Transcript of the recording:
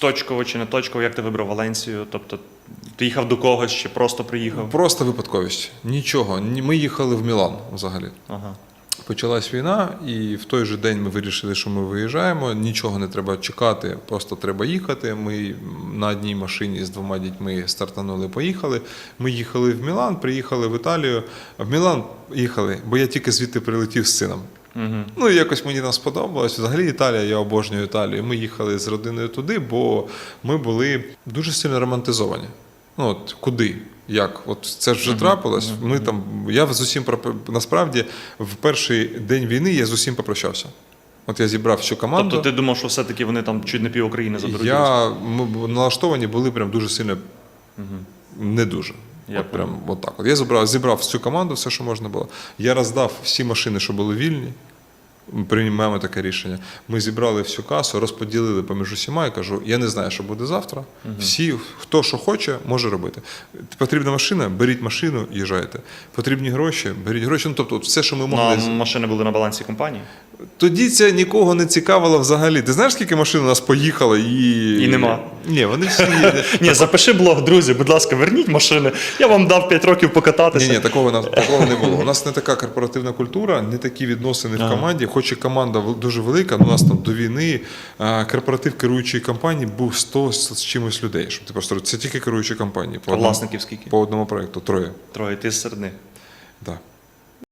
точково чи не точково, як ти вибрав Валенсію? Тобто ти їхав до когось чи просто приїхав? Просто випадковість. Нічого. Ні- Ми їхали в Мілан взагалі. Ага. Почалась війна, і в той же день ми вирішили, що ми виїжджаємо. Нічого не треба чекати, просто треба їхати. Ми на одній машині з двома дітьми стартанули, поїхали. Ми їхали в Мілан, приїхали в Італію. В Мілан їхали, бо я тільки звідти прилетів з сином. Угу. Ну, і якось мені там сподобалось. Взагалі Італія, я обожнюю Італію. Ми їхали з родиною туди, бо ми були дуже сильно романтизовані. Ну, от куди? Як? От це ж вже трапилось. Ми там, я з усім насправді в перший день війни я з усім попрощався. От я зібрав всю команду. Тобто ти думав, що все-таки вони там чуть не пів України заберуть? я, ми налаштовані були прям дуже сильно не дуже. Я от прям от так. От. Я зібрав, зібрав всю команду, все, що можна було. Я роздав всі машини, що були вільні. Ми Приймаємо таке рішення. Ми зібрали всю касу, розподілили поміж усіма і кажу: я не знаю, що буде завтра. Всі, хто що хоче, може робити. Потрібна машина, беріть машину, їжджайте. Потрібні гроші, беріть гроші. Ну, тобто, от все, що ми Ну, могли. а машини були на балансі компанії? Тоді це нікого не цікавило взагалі. Ти знаєш, скільки машин у нас поїхало і. І нема. Ні, вони всі. Ні, запиши блог, друзі, будь ласка, верніть машини. Я вам дав 5 років покататися. Ні, ні, такого, такого не було. У нас не така корпоративна культура, не такі відносини в команді. Хоч і команда дуже велика, у нас там до війни корпоратив керуючої компанії був 100 з з чимось людей. Щоб ти просто це тільки керуючі компанії. По власників скільки? по одному проєкту, троє. Троє, ти серед них. Да.